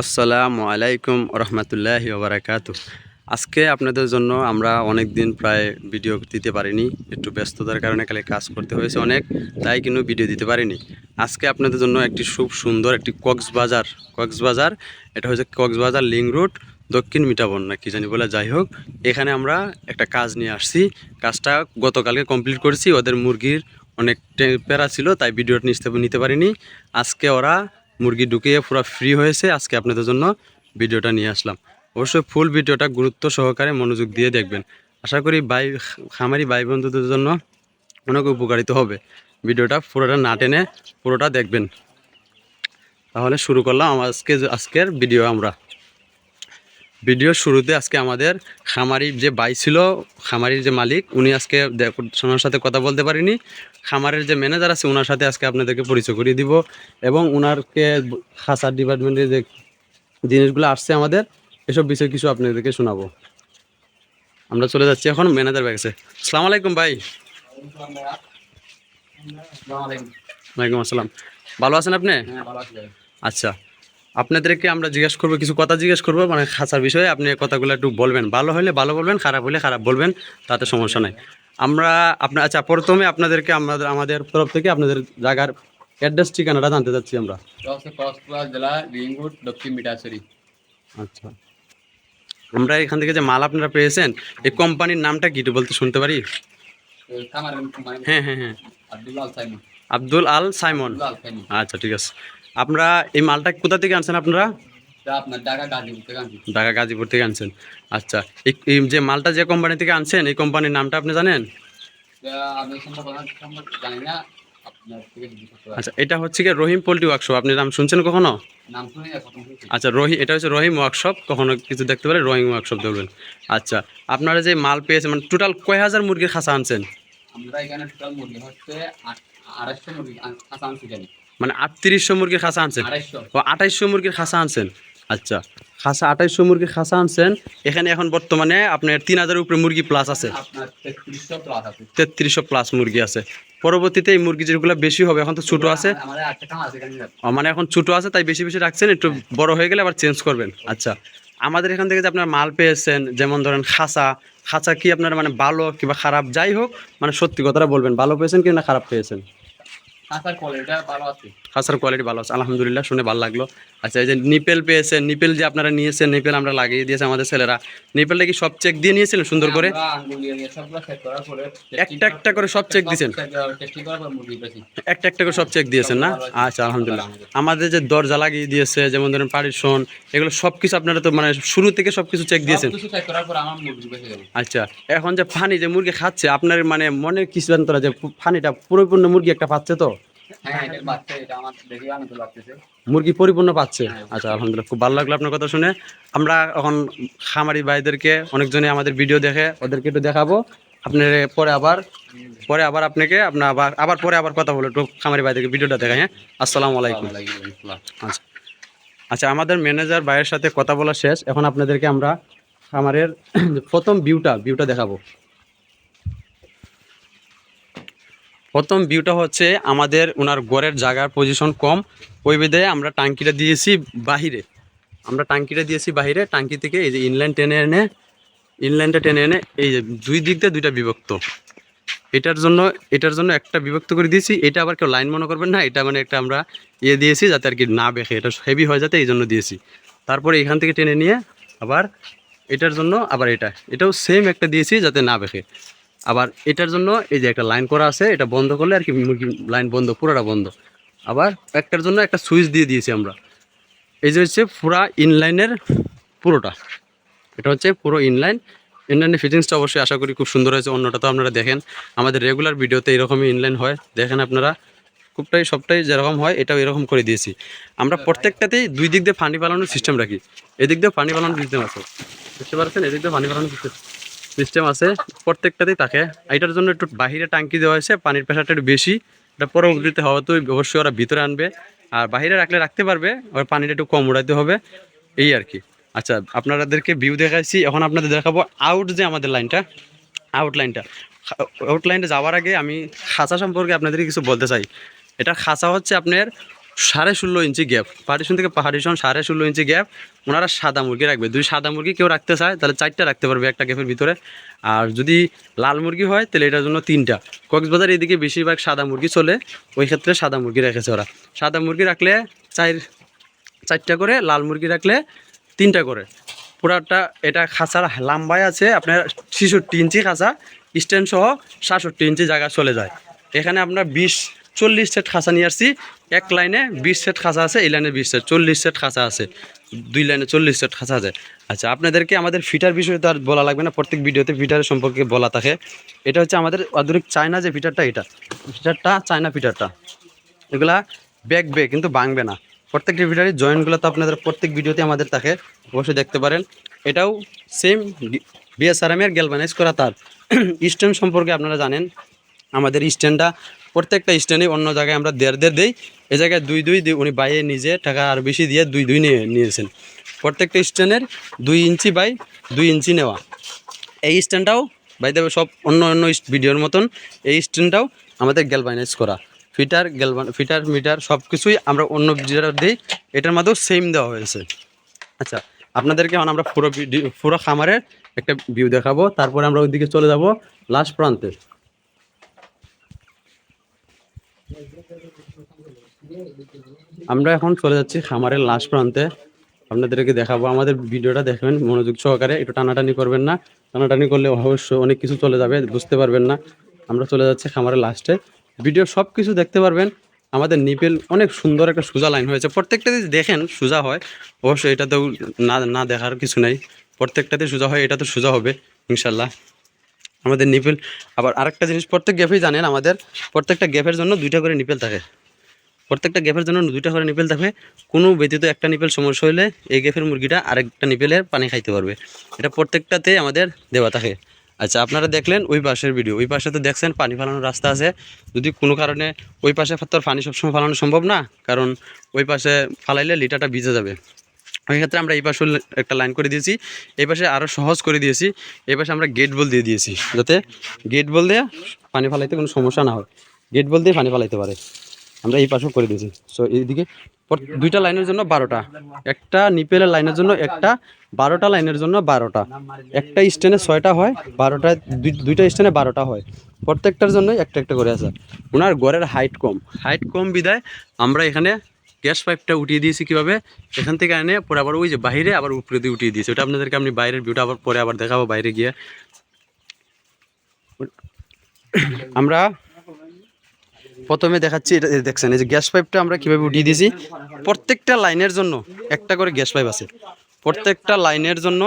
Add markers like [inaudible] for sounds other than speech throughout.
আসসালামু আলাইকুম রহমতুল্লাহি ওবরাকাত আজকে আপনাদের জন্য আমরা অনেক দিন প্রায় ভিডিও দিতে পারিনি, একটু ব্যস্ততার কারণে খালি কাজ করতে হয়েছে অনেক, তাই কিন্তু ভিডিও দিতে পারিনি। আজকে আপনাদের জন্য একটি খুব সুন্দর একটি কক্সবাজার কক্সবাজার, এটা হচ্ছে কক্সবাজার লিং রুট দক্ষিণ মিটাবন না কি জানি বলে, যাই হোক, এখানে আমরা একটা কাজ নিয়ে আসছি। কাজটা গতকালকে কমপ্লিট করেছি, ওদের মুরগির অনেক প্যারা ছিল, তাই ভিডিও নিতে নিতে পারিনি। আজকে ওরা মুরগি ঢুকিয়ে পুরো ফ্রি হয়েছে, আজকে আপনাদের জন্য ভিডিওটা নিয়ে আসলাম। অবশ্যই ফুল ভিডিওটা গুরুত্ব সহকারে মনোযোগ দিয়ে দেখবেন। আশা করি ভাই, খামারি ভাই বন্ধুদের জন্য অনেক উপকারিত হবে। ভিডিওটা পুরোটা না টেনে পুরোটা দেখবেন। তাহলে শুরু করলাম আজকে, আজকের ভিডিও আমরা। ভিডিওর শুরুতে আজকে আমাদের খামারি যে বাই ছিল, খামারির যে মালিক, উনি আজকে দেখ- সাথে কথা বলতে পারিনি। খামারের যে ম্যানেজার আছে ওনার সাথে আজকে আপনাদেরকে পরিচয় করিয়ে দিব এবং ওনারকে খাসার ডিপার্টমেন্টের যে জিনিসগুলো আসছে আমাদের এসব বিষয় কিছু আপনাদেরকে শোনাবো। আমরা চলে যাচ্ছি এখন ম্যানেজার ব্যাগসে আসসালামু আলাইকুম ভাই। ওয়ালাইকুম আসসালাম। ভালো আছেন আপনি? আচ্ছা আপনাদেরকে আমরা জিজ্ঞেস করব কিছু কথা জিজ্ঞেস করব মানে খাসার বিষয়ে। আপনি কথাগুলো একটু বলবেন। ভালো হলে ভালো বলবেন খারাপ হলে খারাপ বলবেন তাতে সমস্যা নাই। আমরা আপনার আচ্ছা প্রথমে আপনাদেরকে আমাদের আমাদের তরফ থেকে আপনাদের জায়গার অ্যাড্রেস ঠিকানাটা জানতে চাচ্ছি আমরা। জেলা দক্ষিণ আচ্ছা। আমরা এখান থেকে যে মাল আপনারা পেয়েছেন এই কোম্পানির নামটা কি একটু বলতে শুনতে পারি? হ্যাঁ হ্যাঁ হ্যাঁ। আব্দুল আল সাইমন। আচ্ছা ঠিক আছে। আপনারা এই মালটা কোথা থেকে আনছেন আপনার? ঢাকা গাজীপুর থেকে আনছেন। আচ্ছা এই যে মালটা যে কোম্পানি থেকে আনছেন এই কোম্পানির নামটা আপনি জানেন। আচ্ছা এটা হচ্ছে কি রহিম পোল্ট্রি ওয়ার্কশপ আপনি নাম শুনছেন কখনো? আচ্ছা রহিম এটা হচ্ছে রহিম ওয়ার্কশপ কখনো কিছু দেখতে পারে রহিম ওয়ার্কশপ ধরবেন। আচ্ছা আপনারা যে মাল পেয়েছেন মানে টোটাল কয় হাজার মুরগির খাসা আনছেন? আমরা এখানে টোটাল মুরগি হচ্ছে আট- আড়াইশো মুরগি আন- আনছি মানে আটত্রিশশো মুরগির খাসা আনছেন? ও আঠাইশশো মুরগির খাসা আনছেন। আচ্ছা। খাসা আঠাইশশো মুরগি খাসা আনছেন। এখানে এখন বর্তমানে আপনার তিন হাজারের উপরে মুরগি প্লাস আছে। তেত্রিশশো প্লাস মুরগি আছে। পরবর্তীতে এই মুরগি যেগুলো বেশি হবে এখন তো ছোটো আছে। মানে এখন ছোটো আছে তাই বেশি বেশি রাখছেন একটু বড় হয়ে গেলে আবার চেঞ্জ করবেন। আচ্ছা আমাদের এখান থেকে যে আপনার মাল পেয়েছেন যেমন ধরেন খাঁচা খাঁচা কি আপনার মানে ভালো কিংবা খারাপ যাই হোক মানে সত্যি কথাটা বলবেন ভালো পেয়েছেন কি না খারাপ পেয়েছেন? খাসার খাঁচার কোয়ালিটি ভালো আছে আলহামদুলিল্লাহ শুনে ভালো লাগল। আচ্ছা এই যে নিপেল পেয়েছেন নিপেল যে আপনারা নিয়েছেন নিপেল আমরা লাগিয়ে দিয়েছে আমাদের ছেলেরা। নিপেলটা কি সব চেক দিয়ে নিয়েছিলেন সুন্দর করে? একটা একটা করে সব চেক দিয়েছেন? পেয়েছি। একটা একটা করে সব চেক দিয়েছেন না? আচ্ছা আলহামদুলিল্লাহ। আমাদের যে দরজা লাগিয়ে দিয়েছে যেমন ধরেন পারিশন এগুলো সব কিছু আপনারা তো মানে শুরু থেকে সব কিছু চেক দিয়েছেন কিছু আচ্ছা এখন যে পানি যে মুরগি খাচ্ছে আপনার মানে মনে কি সিদ্ধান্তরা যে পানিটা পরিপূর্ণ মুরগি একটা পাচ্ছে তো? হ্যাঁ লাগতেছে মুরগি পরিপূর্ণ পাচ্ছে? আচ্ছা আলহামদুলিল্লাহ খুব ভালো লাগল আপনার কথা শুনে। আমরা এখন খামারি ভাইদেরকে অনেকজনে আমাদের ভিডিও দেখে ওদেরকে একটু দেখাবো। আপনার পরে আবার পরে আবার আপনাকে আপনার আবার আবার পরে আবার কথা বলে একটু খামারি ভাইদেরকে ভিডিওটা দেখাই হ্যাঁ? আসসালামু আলাইকুম। আচ্ছা আচ্ছা আমাদের ম্যানেজার ভাইয়ের সাথে কথা বলা শেষ। এখন আপনাদেরকে আমরা খামারের [clears throat] প্রথম ভিউটা ভিউটা দেখাবো। প্রথম ভিউটা হচ্ছে আমাদের ওনার গড়ের জায়গার পজিশন কম। ওই বিধে আমরা টাঙ্কিটা দিয়েছি বাহিরে। আমরা টাঙ্কিটা দিয়েছি বাহিরে, টাঙ্কি থেকে এই যে ইনলাইন টেনে এনে ইনলাইনটা টেনে এনে এই যে দুই দিক দিয়ে দুইটা বিভক্ত। এটার জন্য এটার জন্য একটা বিভক্ত করে দিয়েছি। এটা আবার কেউ লাইন মনে করবেন না, এটা মানে একটা আমরা ইয়ে দিয়েছি যাতে আর কি না বেখে এটা হেভি হয়ে যাতে এই জন্য দিয়েছি। তারপরে এখান থেকে টেনে নিয়ে আবার এটার জন্য আবার এটা। এটাও সেম একটা দিয়েছি যাতে না বেখে আবার এটার জন্য এই যে একটা লাইন করা আছে, এটা বন্ধ করলে আর কি মুরগি লাইন বন্ধ, পুরোটা বন্ধ। আবার একটার জন্য একটা সুইচ দিয়ে দিয়েছি আমরা। এই যে হচ্ছে পুরা ইনলাইনের পুরোটা। এটা হচ্ছে পুরো ইনলাইন ইনলাইনের ফিটিংসটা অবশ্যই আশা করি খুব সুন্দর হয়েছে, অন্যটা তো আপনারা দেখেন। আমাদের রেগুলার ভিডিওতে এরকমই ইনলাইন হয়। দেখেন আপনারা, খুবটাই, সবটাই যেরকম হয়, এটাও এরকম করে দিয়েছি। আমরা প্রত্যেকটাতেই দুই দিক দিয়ে পানি পালানোর সিস্টেম রাখি। এদিক দিয়ে পানি পালানোর সিস্টেম আছে। বুঝতে পারছেন এদিক দিয়ে পানি পালানোর সিস্টেম আছে, প্রত্যেকটাতেই থাকে। এটার জন্য একটু বাহিরে টাঙ্কি দেওয়া হয়েছে, পানির প্রেশারটা একটু বেশি। এটা পরবর্তীতে হওয়া তো, অবশ্যই ওরা ভিতরে আনবে। আর বাইরে রাখলে রাখতে পারবে আর পানিটা একটু কম উড়াইতে হবে। এই আর কি। আচ্ছা আপনাদেরকে ভিউ দেখাইছি। এখন আপনাদের দেখাবো আউট যে আমাদের লাইনটা আউট লাইনটা আউট লাইনটা যাওয়ার আগে আমি খাঁচা সম্পর্কে আপনাদের কিছু বলতে চাই। এটা খাঁচা হচ্ছে আপনার সাড়ে ষোলো ইঞ্চি গ্যাপ পার্টিশন থেকে পার্টিশন সাড়ে ষোলো ইঞ্চি গ্যাপ ওনারা সাদা মুরগি রাখবে। দুই সাদা মুরগি কেউ রাখতে চায়, তাহলে চারটা রাখতে পারবে একটা গ্যাপের ভিতরে। আর যদি লাল মুরগি হয়, তাহলে এটার জন্য তিনটা। কক্সবাজার এদিকে বেশিরভাগ সাদা মুরগি চলে, ওই ক্ষেত্রে সাদা মুরগি রেখেছে ওরা। সাদা মুরগি রাখলে চার, চারটা করে, লাল মুরগি রাখলে তিনটা করে। পুরাটা এটা খাঁচার লাম্বায় আছে, আপনার ছেষট্টি ইঞ্চি খাঁচা, স্ট্যান্ড সহ সাতষট্টি ইঞ্চি জায়গা চলে যায়। এখানে আপনার বিশ, চল্লিশ সেট খাঁচা নিয়ে আসছি। এক লাইনে বিশ সেট খাঁচা আছে, এই লাইনে বিশ সেট, চল্লিশ সেট খাঁচা আছে, দুই লাইনে চল্লিশ সেট খাঁচা আছে। আচ্ছা আপনাদেরকে আমাদের ফিটার বিষয়ে তো আর বলা লাগবে না, প্রত্যেক ভিডিওতে ফিটারের সম্পর্কে বলা থাকে। এটা হচ্ছে আমাদের আধুনিক চায়না যে ফিটারটা, এটা। ফিটারটা, চায়না ফিটারটা। এগুলা ব্যাগ বে কিন্তু ভাঙবে না। প্রত্যেকটি ভিডিওর জয়েন্টগুলো তো আপনাদের প্রত্যেক ভিডিওতে আমাদের থাকে, অবশ্যই দেখতে পারেন। এটাও সেম বিএসআরএমের গ্যালভানাইজ করা তার। [clears throat] স্ট্যান্ড সম্পর্কে আপনারা জানেন। আমাদের স্ট্যান্ডটা, প্রত্যেকটা স্ট্যান্ডে অন্য জায়গায় আমরা দেড় দেড় দিই। এ জায়গায় দুই দুই দিই উনি বাইয়ে নিজে টাকা আর বেশি দিয়ে দুই দুই নিয়ে নিয়েছেন। প্রত্যেকটা স্ট্যান্ডের দুই ইঞ্চি বাই দুই ইঞ্চি নেওয়া। এই স্ট্যান্ডটাও বাই দেবে সব অন্য অন্য ভিডিওর মতন, এই স্ট্যান্ডটাও আমাদের গ্যালভানাইজ করা। ফিটার গ্যালভান ফিটার, মিটার সব কিছুই আমরা অন্য যেটা দিই। এটার মধ্যেও সেম দেওয়া হয়েছে। আচ্ছা আপনাদেরকে এখন আমরা পুরো পুরো খামারের একটা ভিউ দেখাবো। তারপরে আমরা ওইদিকে চলে যাব লাস্ট প্রান্তে। আমরা এখন চলে যাচ্ছি খামারের লাস্ট প্রান্তে। আপনাদেরকে দেখাবো, আমাদের ভিডিওটা দেখবেন, মনোযোগ সহকারে, একটু টানাটানি করবেন না। টানাটানি করলে অবশ্য অনেক কিছু চলে যাবে, বুঝতে পারবেন না। আমরা চলে যাচ্ছি খামারের লাস্টে ভিডিও সব কিছু দেখতে পারবেন। আমাদের নিপেল, অনেক সুন্দর একটা সোজা লাইন হয়েছে। প্রত্যেকটা যদি দেখেন, সোজা হয়, অবশ্যই এটাতেও না না দেখার কিছু নেই। প্রত্যেকটাতে সোজা হয়, এটা তো সোজা হবে ইনশাল্লাহ আমাদের নিপেল, আবার আরেকটা জিনিস, প্রত্যেক গ্যাপেই জানেন আমাদের, প্রত্যেকটা গ্যাপের জন্য দুইটা করে নিপেল থাকে। প্রত্যেকটা গ্যাপের জন্য দুইটা করে নিপেল থাকবে। কোনো ব্যতীত একটা নিপেল সমস্যা হলে এই গ্যাপের মুরগিটা আরেকটা নিপেলের পানি খাইতে পারবে। এটা প্রত্যেকটাতে আমাদের দেওয়া থাকে। আচ্ছা আপনারা দেখলেন ওই পাশের ভিডিও ওই পাশে তো দেখছেন পানি ফালানোর রাস্তা আছে। যদি কোনো কারণে ওই পাশে তো পানি সবসময় ফালানো সম্ভব না, কারণ ওই পাশে ফালাইলে লিটারটা ভিজে যাবে। ওই ক্ষেত্রে আমরা এই পাশে একটা লাইন করে দিয়েছি। এই পাশে আরও সহজ করে দিয়েছি। এই পাশে আমরা গেট বল দিয়ে দিয়েছি, যাতে গেট বল দিয়ে পানি ফালাইতে কোনো সমস্যা না হয়। গেট বল দিয়ে পানি ফালাইতে পারে। আমরা এই পাশেও করে দিয়েছি। সো এইদিকে দুইটা লাইনের জন্য বারোটা। একটা নিপেলের লাইনের জন্য একটা, বারোটা লাইনের জন্য বারোটা। একটা স্ট্যান্ডে ছয়টা হয়, বারোটা দুইটা স্ট্যান্ডে বারোটা হয়। প্রত্যেকটার জন্যই একটা একটা করে আছে। ওনার ঘরের হাইট কম। হাইট কম বিদায় আমরা এখানে গ্যাস পাইপটা উঠিয়ে দিয়েছি কীভাবে? এখান থেকে এনে পরে আবার ওই যে বাইরে আবার উপরে দিয়ে উঠিয়ে দিয়েছি। ওটা আপনাদেরকে আমি বাইরের ভিউটা আবার পরে আবার দেখাবো বাইরে গিয়ে। আমরা প্রথমে দেখাচ্ছি, এটা দেখছেন, এই যে গ্যাস পাইপটা আমরা কীভাবে উঠিয়ে দিয়েছি? প্রত্যেকটা লাইনের জন্য একটা করে গ্যাস পাইপ আছে। প্রত্যেকটা লাইনের জন্য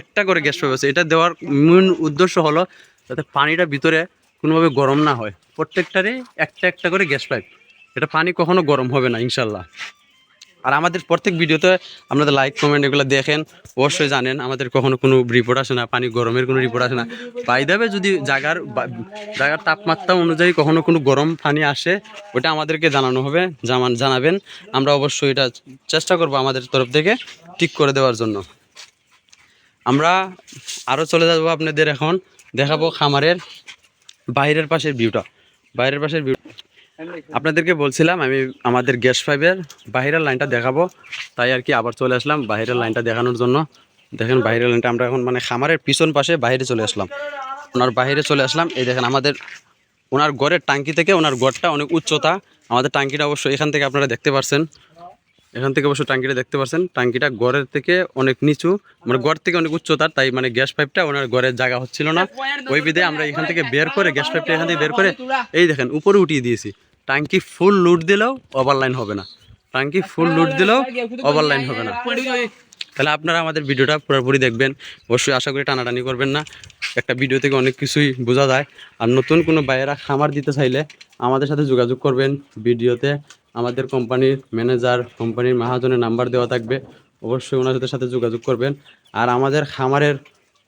একটা করে গ্যাস পাইপ আছে। এটা দেওয়ার মূল উদ্দেশ্য হলো যাতে পানিটা ভিতরে কোনোভাবে গরম না হয়। প্রত্যেকটারই একটা একটা করে গ্যাস পাইপ। এটা পানি কখনো গরম হবে না, ইনশাল্লাহ। আর আমাদের প্রত্যেক ভিডিওতে আপনাদের লাইক কমেন্ট এগুলো দেখেন। অবশ্যই জানেন, আমাদের কখনো কোনো রিপোর্ট আসে না, পানি গরমের কোনো রিপোর্ট আসে না। পাই দেবে যদি জায়গার জায়গার তাপমাত্রা অনুযায়ী কখনো কোনো গরম পানি আসে, ওটা আমাদেরকে জানানো হবে, জামান, জানাবেন। আমরা অবশ্যই এটা চেষ্টা করব আমাদের তরফ থেকে ঠিক করে দেওয়ার জন্য। আমরা আরও চলে যাব আপনাদের এখন, দেখাবো খামারের বাইরের পাশের ভিউটা বাইরের পাশের ভিউ আপনাদেরকে বলছিলাম, আমি আমাদের গ্যাস পাইপের বাইরের লাইনটা দেখাবো। তাই আর কি আবার চলে আসলাম বাইরের লাইনটা দেখানোর জন্য। দেখেন বাইরের লাইনটা, আমরা এখন মানে খামারের পিছন পাশে বাইরে চলে আসলাম। ওনার বাইরে চলে আসলাম। এই দেখেন আমাদের, ওনার গড়ের টাঙ্কি থেকে ওনার গড়টা অনেক উচ্চতা। আমাদের টাঙ্কিটা অবশ্যই এখান থেকে আপনারা দেখতে পাচ্ছেন এখান থেকে অবশ্য টাঙ্কিটা দেখতে পাচ্ছেন টাঙ্কিটা গড়ের থেকে অনেক নিচু মানে গড় থেকে অনেক উচ্চতার তাই মানে গ্যাস পাইপটা ওনার গড়ের জায়গা হচ্ছিল না। ওই বিধে আমরা এখান থেকে বের করে, গ্যাস পাইপটা এখান থেকে বের করে, এই দেখেন, উপরে উঠিয়ে দিয়েছি। টাঙ্কি ফুল লুট দিলেও ওভারলাইন হবে না। টাঙ্কি ফুল লুট দিলেও ওভারলাইন হবে না। তাহলে আপনারা আমাদের ভিডিওটা পুরোপুরি দেখবেন। অবশ্যই আশা করি টানাটানি করবেন না। একটা ভিডিও থেকে অনেক কিছুই বোঝা যায়। আর নতুন কোনো বাইরা খামার দিতে চাইলে আমাদের সাথে যোগাযোগ করবেন। ভিডিওতে আমাদের কোম্পানির ম্যানেজার কোম্পানির মহাজনের নাম্বার দেওয়া থাকবে। অবশ্যই ওনাদের সাথে যোগাযোগ করবেন। আর আমাদের খামারের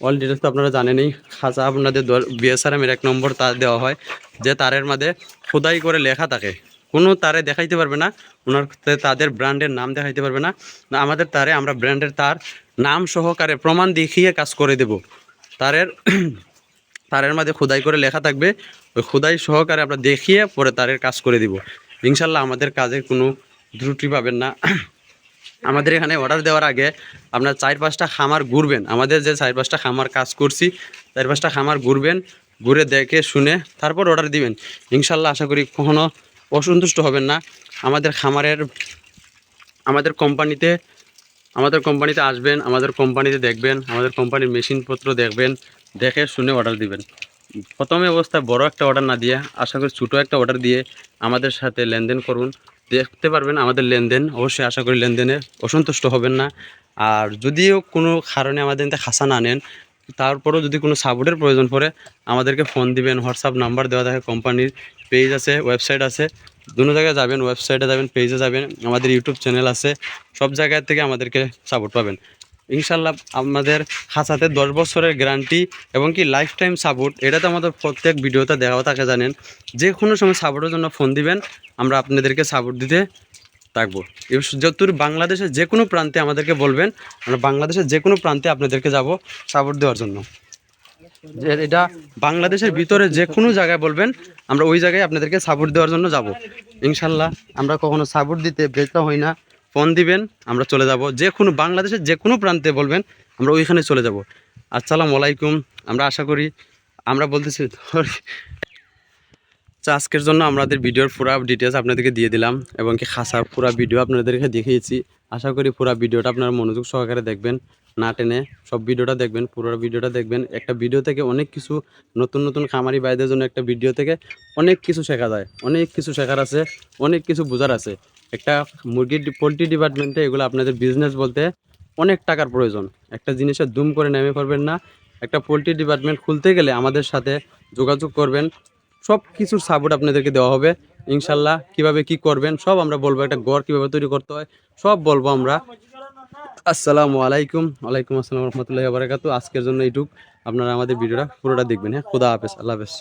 অল ডিটেলস তো আপনারা জানেনই। খাঁচা আপনাদের বিএসআরএমের এক নম্বর তার দেওয়া হয়, যে তারের মাঝে খোদাই করে লেখা থাকে। কোনো তারে দেখাইতে পারবে না, ওনার তাদের ব্র্যান্ডের নাম দেখাইতে পারবে না। আমাদের তারে আমরা ব্র্যান্ডের তার নাম সহকারে প্রমাণ দেখিয়ে কাজ করে দেব। তারের [clears throat] তারের মাঝে খোদাই করে লেখা থাকবে, ওই খোদাই সহকারে আমরা দেখিয়ে পরে তারের কাজ করে দিব। ইনশাল্লাহ আমাদের কাজের কোনো ত্রুটি পাবেন না। [clears throat] আমাদের এখানে অর্ডার দেওয়ার আগে আপনার চার পাঁচটা খামার ঘুরবেন। আমাদের যে চার পাঁচটা খামার কাজ করছি চার পাঁচটা খামার ঘুরবেন, ঘুরে দেখে শুনে তারপর অর্ডার দিবেন। ইনশাল্লাহ আশা করি কখনো অসন্তুষ্ট হবেন না। আমাদের খামারের, আমাদের কোম্পানিতে আমাদের কোম্পানিতে আসবেন, আমাদের কোম্পানিতে দেখবেন, আমাদের কোম্পানির মেশিনপত্র দেখবেন, দেখে শুনে অর্ডার দিবেন। প্রথমে অবস্থায় বড় একটা অর্ডার না দিয়ে, আশা করি ছোটো একটা অর্ডার দিয়ে আমাদের সাথে লেনদেন করুন। দেখতে পারবেন আমাদের লেনদেন। অবশ্যই আশা করি লেনদেনে অসন্তুষ্ট হবেন না। আর যদিও কোনো কারণে আমাদের খাসা না নেন, তারপরেও যদি কোনো সাপোর্টের প্রয়োজন পড়ে, আমাদেরকে ফোন দিবেন হোয়াটসঅ্যাপ নাম্বার দেওয়া থাকে কোম্পানির পেজ আছে ওয়েবসাইট আছে। দুনো জায়গায় যাবেন ওয়েবসাইটে যাবেন পেজে যাবেন। আমাদের ইউটিউব চ্যানেল আছে। সব জায়গা থেকে আমাদেরকে সাপোর্ট পাবেন। ইনশাল্লাহ আমাদের খাঁচাতে দশ বছরের গ্যারান্টি এবং কি লাইফ টাইম সাপোর্ট এটা তো আমাদের প্রত্যেক ভিডিওতে দেওয়া থাকে জানেন। যে কোনো সময় সাপোর্টের জন্য ফোন দিবেন, আমরা আপনাদেরকে সাপোর্ট দিতে থাকব। যতদূর বাংলাদেশের যে কোনো প্রান্তে আমাদেরকে বলবেন, আমরা বাংলাদেশের যে কোনো প্রান্তে আপনাদেরকে যাব সাপোর্ট দেওয়ার জন্য। যে এটা বাংলাদেশের ভিতরে যে কোনো জায়গায় বলবেন, আমরা ওই জায়গায় আপনাদেরকে সাপোর্ট দেওয়ার জন্য যাব। ইনশাল্লাহ আমরা কখনো সাপোর্ট দিতে ব্যর্থ হই না। ফোন দিবেন, আমরা চলে যাব। যে কোনো বাংলাদেশের যে কোনো প্রান্তে বলবেন, আমরা ওইখানে চলে যাব। আসসালামু আলাইকুম, আমরা আশা করি, আমরা বলতেছি আচ্ছা আজকের জন্য আমাদের ভিডিওর পুরো ডিটেলস আপনাদেরকে দিয়ে দিলাম এবং কি খাসার পুরো ভিডিও আপনাদেরকে দেখিয়েছি। আশা করি পুরো ভিডিওটা আপনারা মনোযোগ সহকারে দেখবেন। না টেনে সব ভিডিওটা দেখবেন, পুরো ভিডিওটা দেখবেন। একটা ভিডিও থেকে অনেক কিছু নতুন নতুন খামারি ভাইদের জন্য একটা ভিডিও থেকে অনেক কিছু শেখা যায়, অনেক কিছু শেখার আছে, অনেক কিছু বোঝার আছে। একটা মুরগির পোলট্রি ডিপার্টমেন্টে এগুলো আপনাদের বিজনেস বলতে অনেক টাকার প্রয়োজন। একটা জিনিসে দুম করে নেমে পড়বেন না। একটা পোলট্রি ডিপার্টমেন্ট খুলতে গেলে আমাদের সাথে যোগাযোগ করবেন। সব কিছুর সাপোর্ট আপনাদেরকে দেওয়া হবে। ইনশাল্লাহ কীভাবে কি করবেন সব আমরা বলব। একটা ঘর কীভাবে তৈরি করতে হয় সব বলব আমরা। আসসালামু আলাইকুম। ওয়ালাইকুম আসসালাম রহমতুল্লাহ বারাকাতু আজকের জন্য এইটুক। আপনারা আমাদের ভিডিওটা পুরোটা দেখবেন হ্যাঁ? খুদা হাফেজ, আল্লাহ হাফেজ।